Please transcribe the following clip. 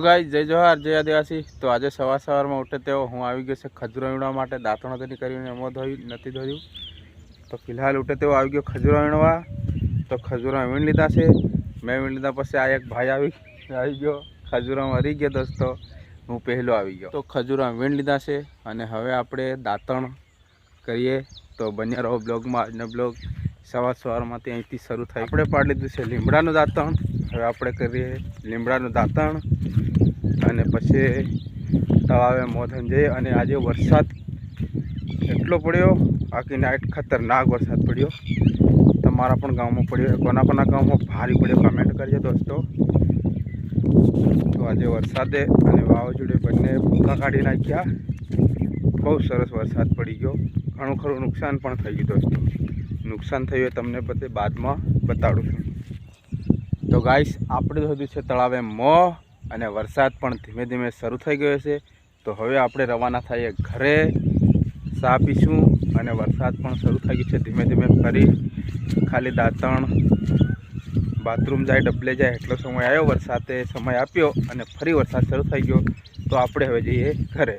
ગાઈ જય જોહાર, જય આદિવાસી. તો આજે સવાર સવારમાં ઉઠે તેઓ હું આવી ગયો છે ખજૂરો વીણવા માટે દાંતણ નથી કરીને એમો ધોયું, નથી ધોયું. તો ફિલહાલ ઉઠે તેઓ આવી ગયો ખજૂરો વીણવા તો ખજૂરા વીણ લીધા છે. મેં વીણ લીધા પછી આ એક ભાઈ આવી આવી ગયો. ખજૂરામાં હરી ગયો દોસ્તો. હું પહેલો આવી ગયો. તો ખજૂરા વીણ લીધા છે. અને હવે આપણે દાંતણ કરીએ. તો બન્યા રહો બ્લોગમાં આજનો બ્લોગ સવાર સવારમાં અહીંથી શરૂ થાય. આપણે પાડી લીધું છે લીમડાનું દાંતણ, હવે આપણે કરીએ લીમડાનું દાંતણ, અને પછી તળાવે મોધન જઈએ, અને આજે વરસાદ એટલો પડ્યો આખી નાઇટ ખતરનાક વરસાદ પડ્યો. તમારા પણ ગામમાં પડ્યો, કોના કોના ગામમાં ભારે પડ્યો કમેન્ટ કરજો દોસ્તો. તો આજે વરસાદે અને વાવાઝોડે બંને ભૂકા કાઢી નાખ્યા. બહુ સરસ વરસાદ પડી ગયો. ઘણું ખરું નુકસાન પણ થઈ ગયું દોસ્તો. નુકસાન થયું એ તમને બધે બાદમાં બતાડું છું. તો ગાઈસ, આપણે બધું છે તળાવે મોં અને વરસાદ પણ ધીમે ધીમે શરૂ થઈ ગયો છે. તો હવે આપણે રવાના થઈએ ઘરે, ચા પીશું અને વરસાદ પણ શરૂ થઈ ગયો છે ધીમે ધીમે ફરી ખાલી દાંતણ, બાથરૂમ જાય, ડબલે જાય એટલો સમય આવ્યો. વરસાદે સમય આપ્યો અને ફરી વરસાદ શરૂ થઈ ગયો. તો આપણે હવે જઈએ ઘરે.